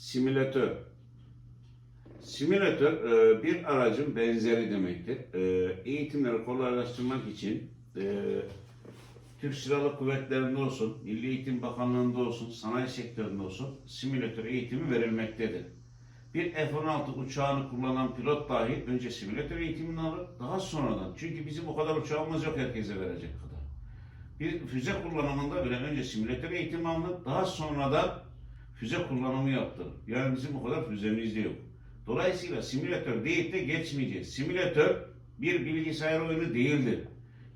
Simülatör. Simülatör e, bir aracın benzeri demektir. E, Eğitimleri kolaylaştırmak için e, Türk Silahlı Kuvvetleri'nde olsun, Milli Eğitim Bakanlığı'nda olsun, sanayi sektöründe olsun simülatör eğitimi verilmektedir. Bir F-16 uçağını kullanan pilot dahi önce simülatör eğitimini alır, daha sonradan, çünkü bizim o kadar uçağımız yok herkese verecek kadar. Bir füze kullanımında bile önce simülatör eğitimi alınır, daha sonradan füze kullanımı yaptırır. Yani bizim o kadar füzemiz de yok. Dolayısıyla simülatör deyip de geçmeyeceğiz. Simülatör bir bilgisayar oyunu değildir.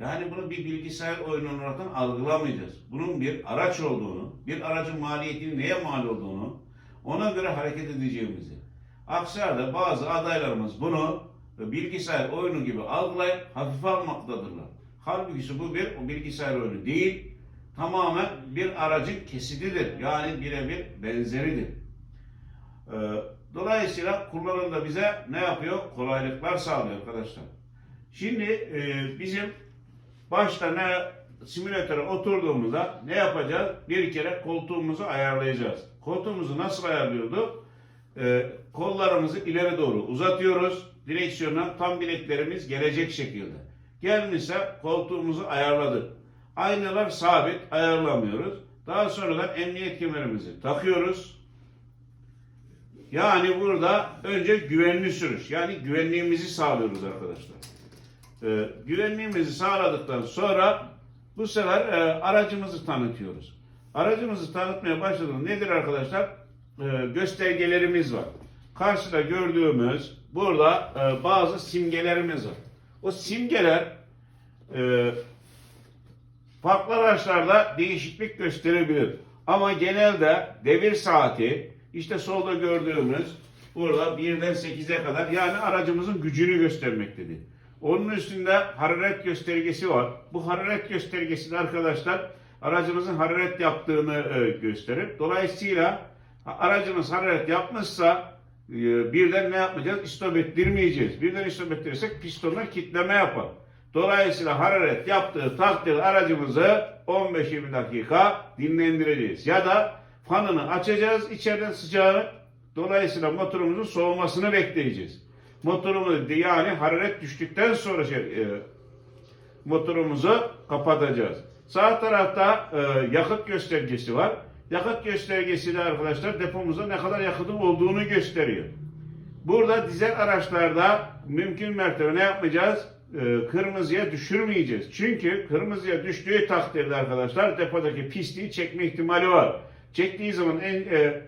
Yani bunu bir bilgisayar oyunu olarak algılamayacağız. Bunun bir araç olduğunu, bir aracın maliyetinin neye mal olduğunu, ona göre hareket edeceğimizi. Aksi halde bazı adaylarımız bunu bilgisayar oyunu gibi algılayıp hafife almaktadırlar. Halbuki bu bir o bilgisayar oyunu değil, tamamen bir aracın kesididir. Yani birebir benzeridir. Ee, Dolayısıyla kullanım da bize ne yapıyor? Kolaylıklar sağlıyor arkadaşlar. Şimdi e, bizim başta ne simülatöre oturduğumuzda ne yapacağız? Bir kere koltuğumuzu ayarlayacağız. Koltuğumuzu nasıl ayarlıyorduk? Ee, kollarımızı ileri doğru uzatıyoruz. Direksiyona tam bileklerimiz gelecek şekilde. Gelmişse koltuğumuzu ayarladık. Aynalar sabit ayarlamıyoruz. Daha sonradan emniyet kemerimizi takıyoruz. Yani burada önce güvenli sürüş. Yani güvenliğimizi sağlıyoruz arkadaşlar. Ee, güvenliğimizi sağladıktan sonra bu sefer e, aracımızı tanıtıyoruz. Aracımızı tanıtmaya başladığımız nedir arkadaşlar? Ee, göstergelerimiz var. Karşıda gördüğümüz burada e, bazı simgelerimiz var. O simgeler e, farklı araçlarda değişiklik gösterebilir. Ama genelde devir saati işte solda gördüğümüz burada birden 8'e kadar yani aracımızın gücünü göstermektedir. Onun üstünde hararet göstergesi var. Bu hararet göstergesi de arkadaşlar aracımızın hararet yaptığını e, gösterir. Dolayısıyla aracımız hararet yapmışsa e, birden ne yapmayacağız? İstop ettirmeyeceğiz. Birden istop ettirirsek pistonlar kitleme yapar. Dolayısıyla hararet yaptığı takdirde aracımızı 15-20 dakika dinlendireceğiz. Ya da fanını açacağız içeriden sıcağını. Dolayısıyla motorumuzun soğumasını bekleyeceğiz. Motorumuzu yani hararet düştükten sonra şey, e, motorumuzu kapatacağız. Sağ tarafta e, yakıt göstergesi var. Yakıt göstergesi de arkadaşlar depomuzda ne kadar yakıtın olduğunu gösteriyor. Burada dizel araçlarda mümkün mertebe ne yapmayacağız? Ee, kırmızıya düşürmeyeceğiz. Çünkü kırmızıya düştüğü takdirde arkadaşlar depodaki pisliği çekme ihtimali var. Çektiği zaman en e,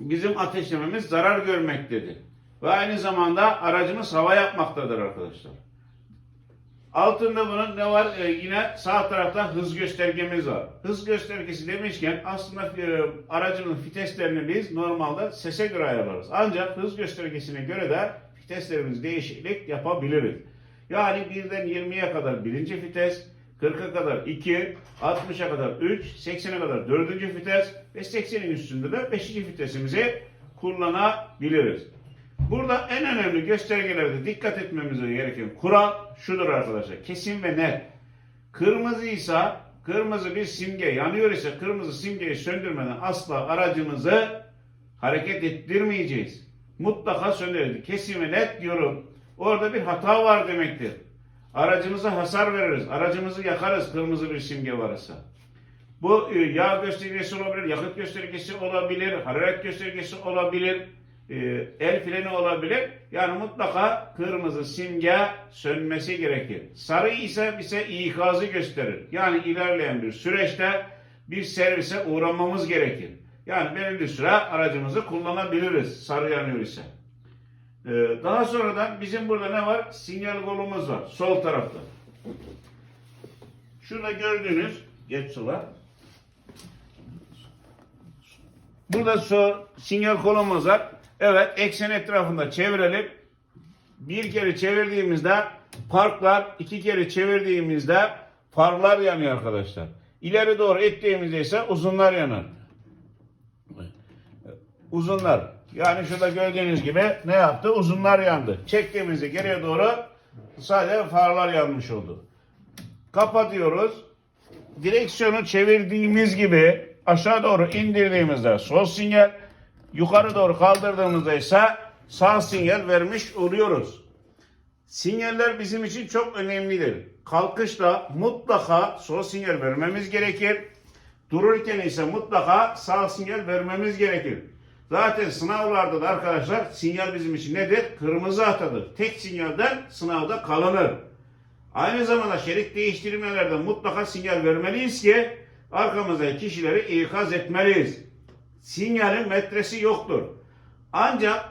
bizim ateşlememiz zarar görmektedir. Ve aynı zamanda aracımız hava yapmaktadır arkadaşlar. Altında bunun ne var? Ee, yine sağ tarafta hız göstergemiz var. Hız göstergesi demişken aslında e, aracının viteslerini biz normalde sese göre ayarlarız. Ancak hız göstergesine göre de viteslerimiz değişiklik yapabiliriz. Yani birden 20'ye kadar birinci vites, 40'a kadar 2, 60'a kadar 3, 80'e kadar dördüncü vites ve 80'in üstünde de 5. vitesimizi kullanabiliriz. Burada en önemli göstergelerde dikkat etmemiz gereken kural şudur arkadaşlar. Kesin ve net. Kırmızıysa kırmızı bir simge yanıyor ise kırmızı simgeyi söndürmeden asla aracımızı hareket ettirmeyeceğiz. Mutlaka söndüreceğiz. Kesin ve net diyorum. Orada bir hata var demektir. Aracımıza hasar veririz. Aracımızı yakarız kırmızı bir simge varsa. Bu e, yağ göstergesi olabilir, yakıt göstergesi olabilir, hararet göstergesi olabilir, e, el freni olabilir. Yani mutlaka kırmızı simge sönmesi gerekir. Sarı ise bize ikazı gösterir. Yani ilerleyen bir süreçte bir servise uğramamız gerekir. Yani belirli süre aracımızı kullanabiliriz sarı yanıyor ise. E, daha sonradan bizim burada ne var? Sinyal kolumuz var sol tarafta. Şurada gördüğünüz geç sola. Burada so, sinyal kolumuz var. Evet eksen etrafında çevirelim. Bir kere çevirdiğimizde parklar, iki kere çevirdiğimizde farlar yanıyor arkadaşlar. İleri doğru ettiğimizde ise uzunlar yanar. Uzunlar. Yani şurada gördüğünüz gibi ne yaptı? Uzunlar yandı. Çektiğimizde geriye doğru sadece farlar yanmış oldu. Kapatıyoruz. Direksiyonu çevirdiğimiz gibi aşağı doğru indirdiğimizde sol sinyal, yukarı doğru kaldırdığımızda ise sağ sinyal vermiş oluyoruz. Sinyaller bizim için çok önemlidir. Kalkışta mutlaka sol sinyal vermemiz gerekir. Dururken ise mutlaka sağ sinyal vermemiz gerekir. Zaten sınavlarda da arkadaşlar sinyal bizim için nedir? Kırmızı hatadır. Tek sinyalden sınavda kalınır. Aynı zamanda şerit değiştirmelerde mutlaka sinyal vermeliyiz ki arkamızdaki kişileri ikaz etmeliyiz. Sinyalin metresi yoktur. Ancak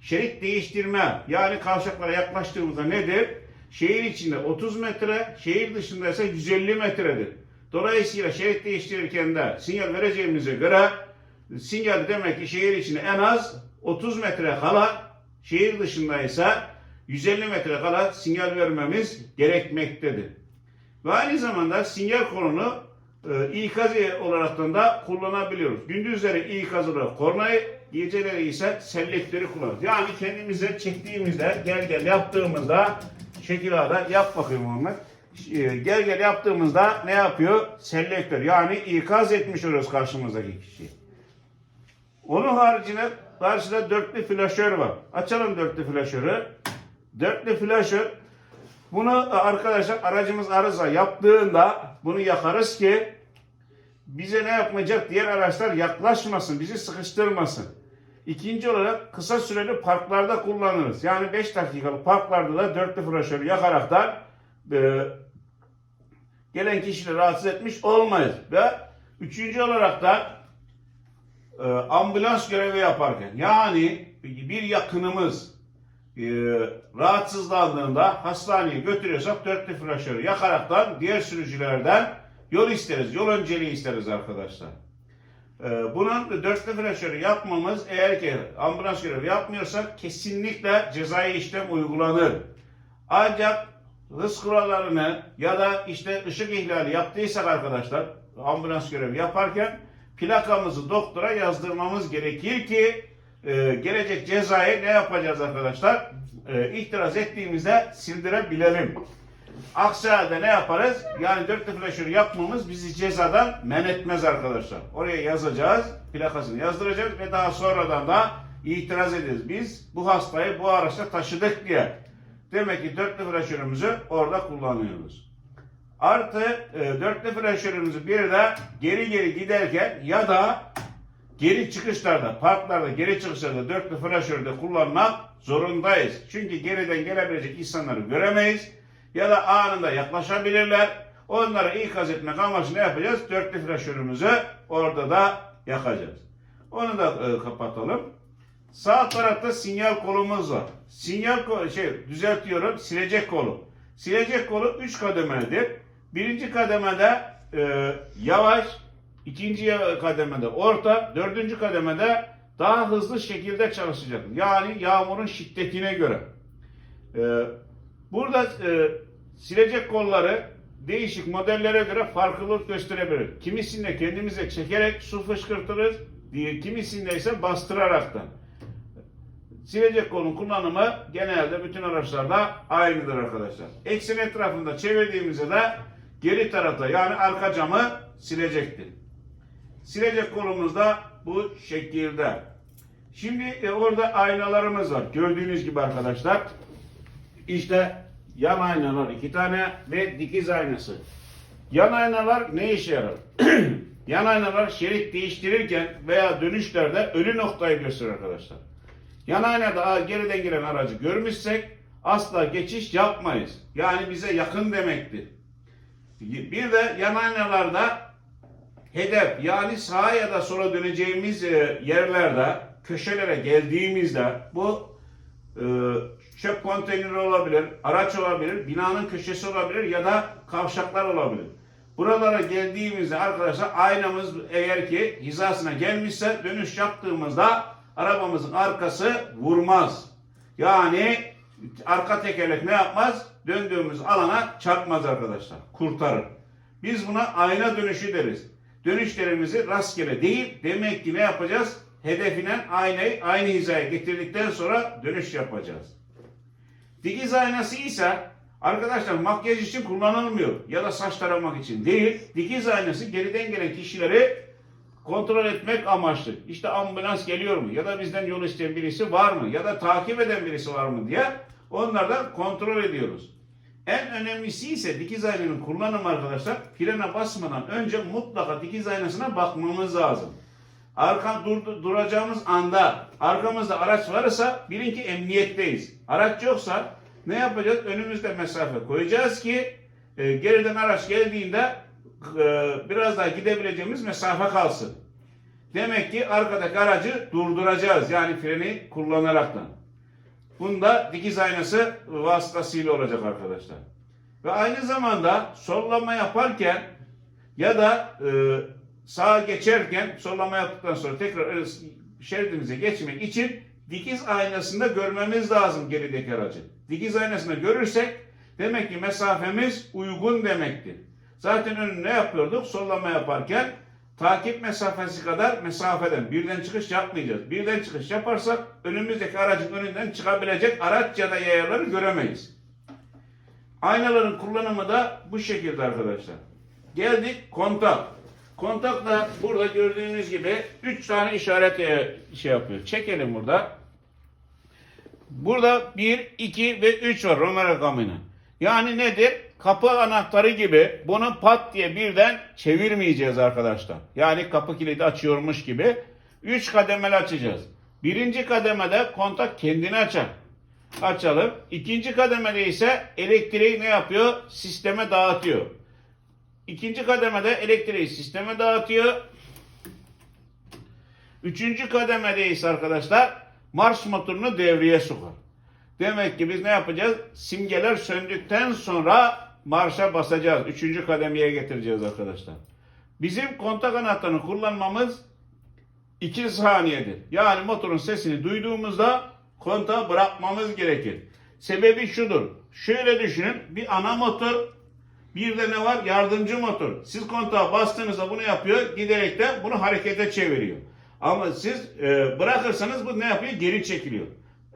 şerit değiştirme yani kavşaklara yaklaştığımızda nedir? Şehir içinde 30 metre, şehir dışında ise 150 metredir. Dolayısıyla şerit değiştirirken de sinyal vereceğimize göre sinyal demek ki şehir içinde en az 30 metre kala, şehir dışında ise 150 metre kala sinyal vermemiz gerekmektedir. Ve aynı zamanda sinyal kolunu e, ikaz olaraktan da kullanabiliyoruz. Gündüzleri ikaz olarak kornayı, geceleri ise selektörü kullanıyoruz. Yani kendimize çektiğimizde, gel gel yaptığımızda, şekil ağda yap bakayım Muhammed. E, Gel gel yaptığımızda ne yapıyor? Selektör. Yani ikaz etmiş oluyoruz karşımızdaki kişiyi. Onun haricinde karşıda dörtlü flaşör var. Açalım dörtlü flaşörü. Dörtlü flaşör bunu arkadaşlar aracımız arıza yaptığında bunu yakarız ki bize ne yapmayacak diğer araçlar yaklaşmasın, bizi sıkıştırmasın. İkinci olarak kısa süreli parklarda kullanırız. Yani 5 dakikalık parklarda da dörtlü flaşörü yakaraktan e, gelen kişileri rahatsız etmiş olmayız. Ve üçüncü olarak da e, ambulans görevi yaparken yani bir yakınımız e, rahatsızlandığında hastaneye götürüyorsak dörtlü flaşörü yakaraktan diğer sürücülerden yol isteriz. Yol önceliği isteriz arkadaşlar. E, bunun dörtlü flaşörü yapmamız eğer ki ambulans görevi yapmıyorsak kesinlikle cezai işlem uygulanır. Ancak hız kurallarını ya da işte ışık ihlali yaptıysak arkadaşlar ambulans görevi yaparken plakamızı doktora yazdırmamız gerekir ki e, gelecek cezayı ne yapacağız arkadaşlar? E, itiraz ettiğimizde sildirebilelim. Aksi halde ne yaparız? Yani dörtlü flaşör yapmamız bizi cezadan men etmez arkadaşlar. Oraya yazacağız, plakasını yazdıracağız ve daha sonradan da itiraz ederiz. Biz bu hastayı bu araçta taşıdık diye. Demek ki dörtlü flaşörümüzü orada kullanıyoruz. Artı e, dörtlü flaşörümüzü bir de geri geri giderken ya da geri çıkışlarda, parklarda, geri çıkışlarda dörtlü flaşörü kullanmak zorundayız. Çünkü geriden gelebilecek insanları göremeyiz ya da anında yaklaşabilirler. Onları ikaz etmek ne yapacağız? Dörtlü flaşörümüzü orada da yakacağız. Onu da e, kapatalım. Sağ tarafta sinyal kolumuz var. Sinyal kolu, şey düzeltiyorum, silecek kolu. Silecek kolu 3 kademelidir. Birinci kademede e, yavaş, ikinci kademede orta, dördüncü kademede daha hızlı şekilde çalışacak. Yani yağmurun şiddetine göre. E, burada e, silecek kolları değişik modellere göre farklılık gösterebilir. Kimisinde kendimize çekerek su fışkırtırız, diye kimisinde ise bastıraraktan. Silecek kolun kullanımı genelde bütün araçlarda aynıdır arkadaşlar. Eksen etrafında çevirdiğimizde de geri tarafta yani arka camı silecektir. Silecek kolumuz da bu şekilde. Şimdi e, orada aynalarımız var. Gördüğünüz gibi arkadaşlar. İşte yan aynalar iki tane ve dikiz aynası. Yan aynalar ne işe yarar? yan aynalar şerit değiştirirken veya dönüşlerde ölü noktayı gösterir arkadaşlar. Yan aynada "Aa, geriden gelen aracı görmüşsek asla geçiş yapmayız. Yani bize yakın demektir. Bir de yan aynalarda hedef yani sağa ya da sola döneceğimiz e, yerlerde köşelere geldiğimizde bu e, çöp konteyneri olabilir, araç olabilir, binanın köşesi olabilir ya da kavşaklar olabilir. Buralara geldiğimizde arkadaşlar aynamız eğer ki hizasına gelmişse dönüş yaptığımızda arabamızın arkası vurmaz. Yani arka tekerlek ne yapmaz? Döndüğümüz alana çarpmaz arkadaşlar. Kurtarır. Biz buna ayna dönüşü deriz. Dönüşlerimizi rastgele değil demek ki ne yapacağız? Hedefinen aynayı aynı hizaya getirdikten sonra dönüş yapacağız. Dikiz aynası ise arkadaşlar makyaj için kullanılmıyor ya da saç taramak için değil. Dikiz aynası geriden gelen kişileri kontrol etmek amaçlı. İşte ambulans geliyor mu? Ya da bizden yol isteyen birisi var mı? Ya da takip eden birisi var mı diye onlardan kontrol ediyoruz. En önemlisi ise dikiz aynanın kullanımı arkadaşlar. Frene basmadan önce mutlaka dikiz aynasına bakmamız lazım. Arka dur, duracağımız anda arkamızda araç varsa bilin ki emniyetteyiz. Araç yoksa ne yapacağız? Önümüzde mesafe koyacağız ki e, geriden araç geldiğinde e, biraz daha gidebileceğimiz mesafe kalsın. Demek ki arkadaki aracı durduracağız. Yani freni kullanaraktan. Bunda dikiz aynası vasıtasıyla olacak arkadaşlar. Ve aynı zamanda sollama yaparken ya da e, sağa geçerken sollama yaptıktan sonra tekrar e, şeridimize geçmek için dikiz aynasında görmemiz lazım gerideki aracı. Dikiz aynasında görürsek demek ki mesafemiz uygun demektir. Zaten önü ne yapıyorduk? Sollama yaparken takip mesafesi kadar mesafeden birden çıkış yapmayacağız. Birden çıkış yaparsak önümüzdeki aracın önünden çıkabilecek araç ya da yayaları göremeyiz. Aynaların kullanımı da bu şekilde arkadaşlar. Geldik kontak. Kontak da burada gördüğünüz gibi 3 tane işaret e, şey yapıyor. Çekelim burada. Burada 1, 2 ve 3 var Roma rakamının. Yani nedir? Kapı anahtarı gibi bunu pat diye birden çevirmeyeceğiz arkadaşlar. Yani kapı kilidi açıyormuş gibi 3 kademeli açacağız. Birinci kademede kontak kendini açar. Açalım. İkinci kademede ise elektriği ne yapıyor? Sisteme dağıtıyor. İkinci kademede elektriği sisteme dağıtıyor. Üçüncü kademede ise arkadaşlar marş motorunu devreye sokar. Demek ki biz ne yapacağız? Simgeler söndükten sonra marşa basacağız. Üçüncü kademeye getireceğiz arkadaşlar. Bizim kontak anahtarını kullanmamız 2 saniyedir. Yani motorun sesini duyduğumuzda kontağı bırakmamız gerekir. Sebebi şudur. Şöyle düşünün. Bir ana motor bir de ne var? Yardımcı motor. Siz kontağa bastığınızda bunu yapıyor. Giderek de bunu harekete çeviriyor. Ama siz e, bırakırsanız bu ne yapıyor? Geri çekiliyor.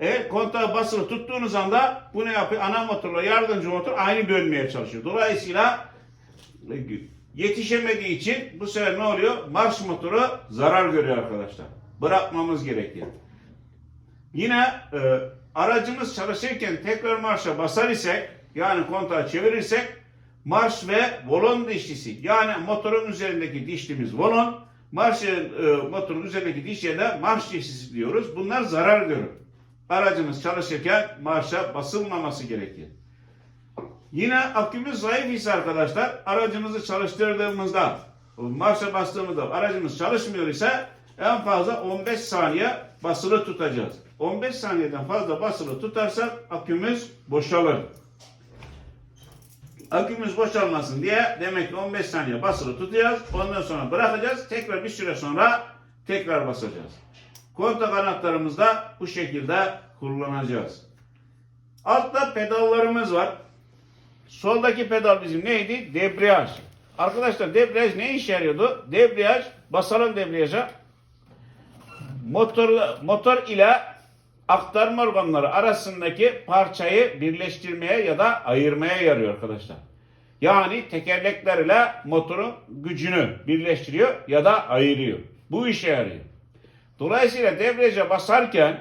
E kontağı basılı tuttuğunuz anda bu ne yapıyor? Ana motorla yardımcı motor aynı dönmeye çalışıyor. Dolayısıyla e, yetişemediği için bu sefer ne oluyor? Marş motoru zarar görüyor arkadaşlar. Bırakmamız gerekir. Yine e, aracımız çalışırken tekrar marşa basar isek yani kontağı çevirirsek marş ve volon dişlisi yani motorun üzerindeki dişlimiz volon marşın e, motorun üzerindeki dişliye de marş dişlisi diyoruz. Bunlar zarar görür. Aracımız çalışırken marşa basılmaması gerekir. Yine akümüz zayıf ise arkadaşlar aracımızı çalıştırdığımızda marşa bastığımızda aracımız çalışmıyor ise en fazla 15 saniye basılı tutacağız. 15 saniyeden fazla basılı tutarsak akümüz boşalır. Akümüz boşalmasın diye demek ki 15 saniye basılı tutacağız. Ondan sonra bırakacağız. Tekrar bir süre sonra tekrar basacağız. Kontak anahtarımızı da bu şekilde kullanacağız. Altta pedallarımız var. Soldaki pedal bizim neydi? Debriyaj. Arkadaşlar debriyaj ne işe yarıyordu? Debriyaj basalım debriyaja. Motor, motor ile aktarma organları arasındaki parçayı birleştirmeye ya da ayırmaya yarıyor arkadaşlar. Yani tekerleklerle motorun gücünü birleştiriyor ya da ayırıyor. Bu işe yarıyor. Dolayısıyla debriyaja basarken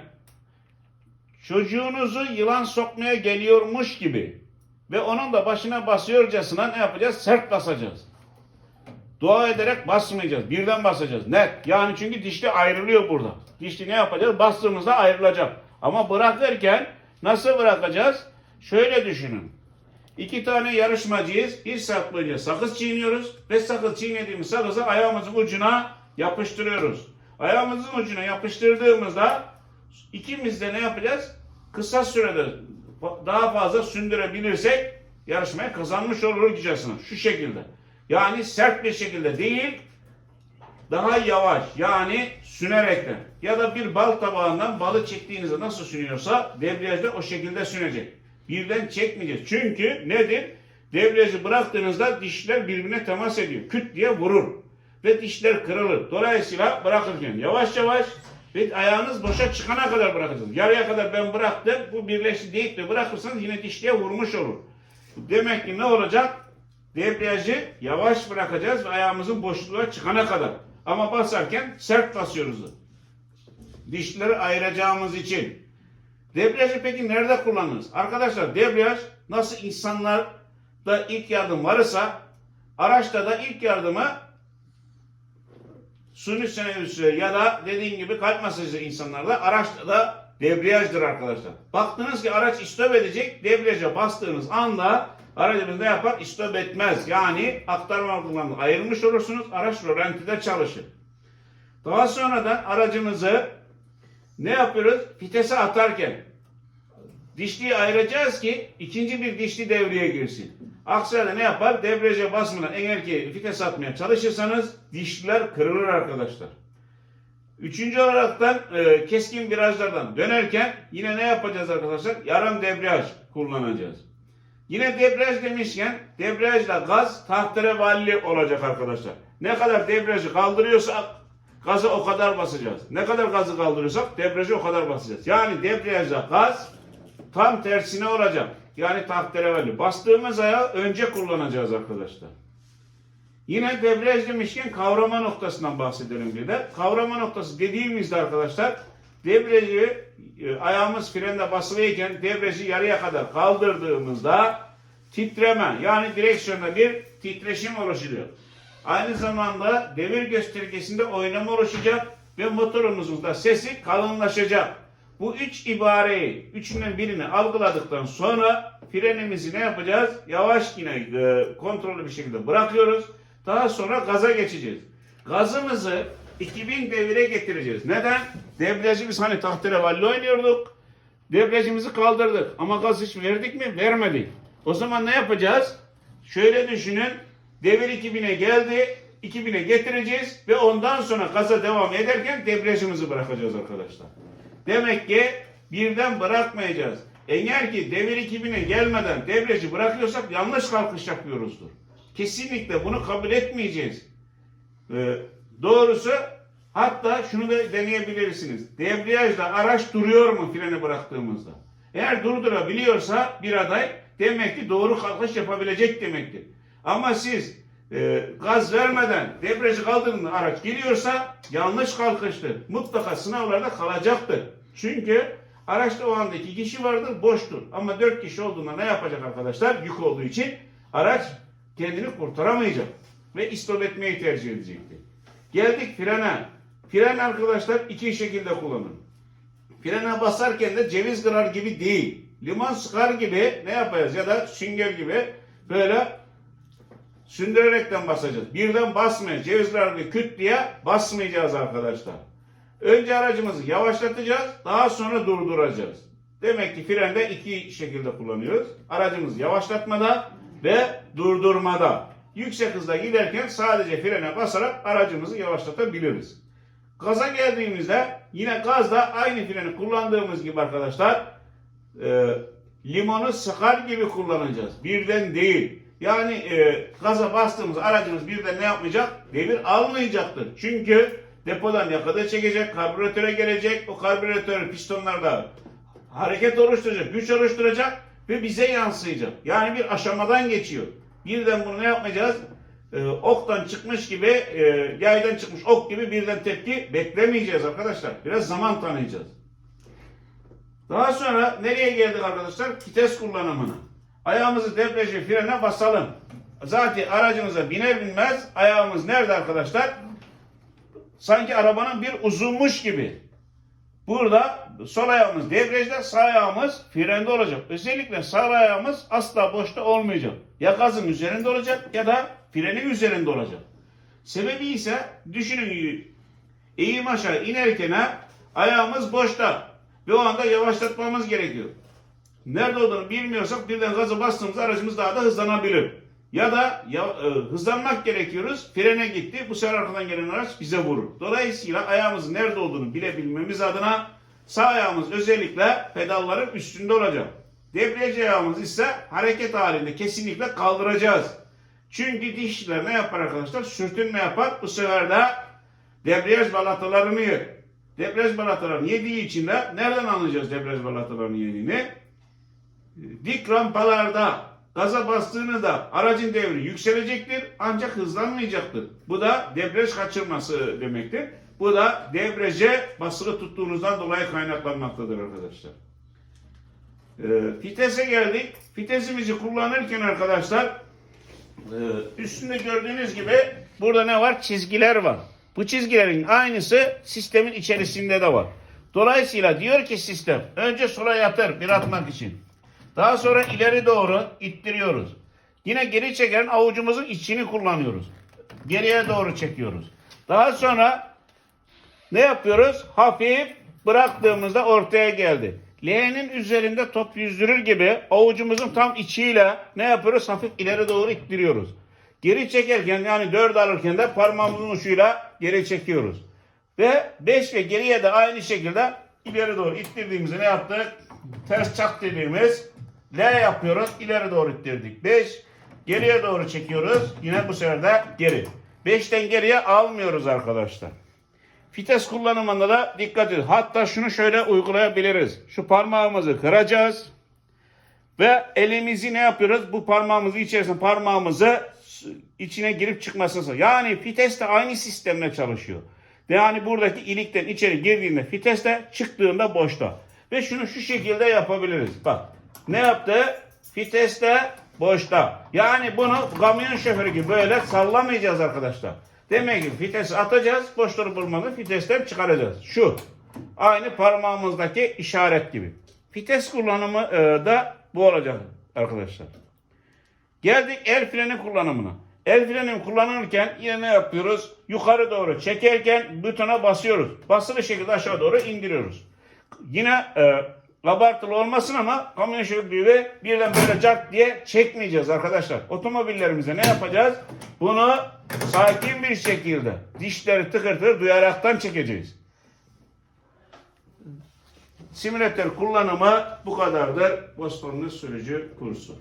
çocuğunuzu yılan sokmaya geliyormuş gibi ve onun da başına basıyorcasına ne yapacağız? Sert basacağız. Dua ederek basmayacağız. Birden basacağız. Net. Yani çünkü dişli ayrılıyor burada. Dişli ne yapacağız? Bastığımızda ayrılacak. Ama bırakırken nasıl bırakacağız? Şöyle düşünün. İki tane yarışmacıyız. Bir boyunca sakız çiğniyoruz. Ve sakız çiğnediğimiz sakızı ayağımızın ucuna yapıştırıyoruz. Ayağımızın ucuna yapıştırdığımızda ikimiz de ne yapacağız? Kısa sürede daha fazla sündürebilirsek yarışmayı kazanmış olurcasına. Şu şekilde. Yani sert bir şekilde değil, daha yavaş yani sünerekten. Ya da bir bal tabağından balı çektiğinizde nasıl sünüyorsa debriyajda o şekilde sünecek. Birden çekmeyeceğiz. Çünkü nedir? Debriyajı bıraktığınızda dişler birbirine temas ediyor. Küt diye vurur. Ve dişler kırılır. Dolayısıyla bırakırken yavaş yavaş ve ayağınız boşa çıkana kadar bırakacaksınız. Yarıya kadar ben bıraktım. Bu birleşti deyip de bırakırsanız yine dişliğe vurmuş olur. Demek ki ne olacak? Debriyajı yavaş bırakacağız ve ayağımızın boşluğa çıkana kadar. Ama basarken sert basıyoruz. Dişleri ayıracağımız için. Debriyajı peki nerede kullanırız? Arkadaşlar debriyaj nasıl insanlarda ilk yardım varsa araçta da ilk yardımı suni senevüsü ya da dediğim gibi kalp masajı insanlarda araçta da debriyajdır arkadaşlar. Baktınız ki araç istop edecek, debriyaja bastığınız anda aracınız ne yapar? İstop etmez. Yani aktarma kullanımı ayırmış olursunuz. Araç rölantide çalışır. Daha sonradan aracımızı ne yapıyoruz? Vitese atarken dişliyi ayıracağız ki ikinci bir dişli devreye girsin. Aksi ne yapar? Debriyaja basmadan ki vites atmaya çalışırsanız dişliler kırılır arkadaşlar. Üçüncü olaraktan e, keskin virajlardan dönerken yine ne yapacağız arkadaşlar? Yarım debriyaj kullanacağız. Yine debriyaj demişken debriyajla gaz tahterevalli olacak arkadaşlar. Ne kadar debriyajı kaldırıyorsak gazı o kadar basacağız. Ne kadar gazı kaldırıyorsak debriyajı o kadar basacağız. Yani debriyajla gaz tam tersine olacak. Yani tahterevalli. Bastığımız ayağı önce kullanacağız arkadaşlar. Yine debriyaj demişken kavrama noktasından bahsedelim bir de. Kavrama noktası dediğimizde arkadaşlar debriyajı e, ayağımız frende basılıyken debriyajı yarıya kadar kaldırdığımızda titreme yani direksiyonda bir titreşim oluşuyor. Aynı zamanda devir göstergesinde oynama oluşacak ve motorumuzun da sesi kalınlaşacak. Bu üç ibareyi, üçünden birini algıladıktan sonra frenimizi ne yapacağız? Yavaş yine e, kontrollü bir şekilde bırakıyoruz. Daha sonra gaza geçeceğiz. Gazımızı 2000 devire getireceğiz. Neden? Debriyajı hani tahterevalli oynuyorduk. Debriyajımızı kaldırdık. Ama gaz hiç verdik mi? Vermedik. O zaman ne yapacağız? Şöyle düşünün. Devir 2000'e geldi. 2000'e getireceğiz ve ondan sonra gaza devam ederken debriyajımızı bırakacağız arkadaşlar. Demek ki birden bırakmayacağız. Eğer ki devir 2000'e gelmeden debriyajı bırakıyorsak yanlış kalkış yapıyoruzdur. Kesinlikle bunu kabul etmeyeceğiz. Ee, doğrusu hatta şunu da deneyebilirsiniz. Debriyajla araç duruyor mu freni bıraktığımızda? Eğer durdurabiliyorsa bir aday demek ki doğru kalkış yapabilecek demektir. Ama siz e, gaz vermeden debriyajı kaldırdığında araç geliyorsa yanlış kalkıştır. Mutlaka sınavlarda kalacaktır. Çünkü araçta o anda iki kişi vardır boştur. Ama dört kişi olduğunda ne yapacak arkadaşlar? Yük olduğu için araç kendini kurtaramayacak. Ve istop etmeyi tercih edecektir. Geldik frene. Fren arkadaşlar iki şekilde kullanılır. Frene basarken de ceviz kırar gibi değil. Limon sıkar gibi ne yapacağız? Ya da sünger gibi böyle sündürerekten basacağız. Birden basmayacağız. Ceviz kırar gibi küt diye basmayacağız arkadaşlar. Önce aracımızı yavaşlatacağız. Daha sonra durduracağız. Demek ki frende iki şekilde kullanıyoruz. Aracımızı yavaşlatmada ve durdurmada. Yüksek hızda giderken sadece frene basarak aracımızı yavaşlatabiliriz. Gaza geldiğimizde yine gazda aynı freni kullandığımız gibi arkadaşlar e, limonu sıkar gibi kullanacağız. Birden değil. Yani e, gaza bastığımız aracımız birden ne yapmayacak? Devir almayacaktır. Çünkü depodan yakada çekecek, karbüratöre gelecek. O karbüratör pistonlarda hareket oluşturacak, güç oluşturacak ve bize yansıyacak. Yani bir aşamadan geçiyor. Birden bunu ne yapmayacağız? Ee, oktan çıkmış gibi, e, yaydan çıkmış ok gibi birden tepki beklemeyeceğiz arkadaşlar. Biraz zaman tanıyacağız. Daha sonra nereye geldik arkadaşlar? Vites kullanımına. Ayağımızı debriyajı frene basalım. Zaten aracımıza biner binmez ayağımız nerede arkadaşlar? Sanki arabanın bir uzunmuş gibi. Burada sol ayağımız debriyajda, sağ ayağımız frende olacak. Özellikle sağ ayağımız asla boşta olmayacak. Ya gazın üzerinde olacak ya da frenin üzerinde olacak. Sebebi ise düşünün eğim aşağı inerken ayağımız boşta ve o anda yavaşlatmamız gerekiyor. Nerede olduğunu bilmiyorsak birden gazı bastığımızda aracımız daha da hızlanabilir. Ya da ya, e, hızlanmak gerekiyoruz. Frene gitti. Bu sefer arkadan gelen araç bize vurur. Dolayısıyla ayağımızın nerede olduğunu bilebilmemiz adına sağ ayağımız özellikle pedalların üstünde olacak. Debriyaj ayağımız ise hareket halinde kesinlikle kaldıracağız. Çünkü dişler ne yapar arkadaşlar? Sürtünme yapar. Bu sefer de debriyaj balatalarını yer. Debriyaj balatalarını yediği için de nereden anlayacağız debriyaj balatalarını yediğini? Dik rampalarda Gaza bastığınızda aracın devri yükselecektir ancak hızlanmayacaktır. Bu da debriyaj kaçırması demektir. Bu da debriyaja basılı tuttuğunuzdan dolayı kaynaklanmaktadır arkadaşlar. Ee, vitese geldik. Vitesimizi kullanırken arkadaşlar e, üstünde gördüğünüz gibi burada ne var? Çizgiler var. Bu çizgilerin aynısı sistemin içerisinde de var. Dolayısıyla diyor ki sistem önce sola yatır bir atmak için. Daha sonra ileri doğru ittiriyoruz. Yine geri çeken avucumuzun içini kullanıyoruz. Geriye doğru çekiyoruz. Daha sonra ne yapıyoruz? Hafif bıraktığımızda ortaya geldi. L'nin üzerinde top yüzdürür gibi avucumuzun tam içiyle ne yapıyoruz? Hafif ileri doğru ittiriyoruz. Geri çekerken yani 4 alırken de parmağımızın ucuyla geri çekiyoruz. Ve 5 ve geriye de aynı şekilde ileri doğru ittirdiğimizde ne yaptık? Ters çak dediğimiz L yapıyoruz. ileri doğru ittirdik. 5 geriye doğru çekiyoruz. Yine bu sefer de geri. 5'ten geriye almıyoruz arkadaşlar. Vites kullanımında da dikkat edin. Hatta şunu şöyle uygulayabiliriz. Şu parmağımızı kıracağız. Ve elimizi ne yapıyoruz? Bu parmağımızı içerisine parmağımızı içine girip çıkmasını. Yani vites de aynı sistemle çalışıyor. Yani buradaki ilikten içeri girdiğinde vites de çıktığında boşta. Ve şunu şu şekilde yapabiliriz. Bak ne yaptı? Vites de boşta. Yani bunu kamyon şoförü gibi böyle sallamayacağız arkadaşlar. Demek ki vitesi atacağız, boşları bulmadan vitesten çıkaracağız. Şu. Aynı parmağımızdaki işaret gibi. Vites kullanımı e, da bu olacak arkadaşlar. Geldik el freni kullanımına. El freni kullanırken yine ne yapıyoruz? Yukarı doğru çekerken butona basıyoruz. Basılı şekilde aşağı doğru indiriyoruz. Yine e, abartılı olmasın ama kamyon şoförü gibi birden böyle cart diye çekmeyeceğiz arkadaşlar. Otomobillerimize ne yapacağız? Bunu sakin bir şekilde dişleri tıkır tıkır duyaraktan çekeceğiz. Simülatör kullanımı bu kadardır. Bosfor'un sürücü kursu.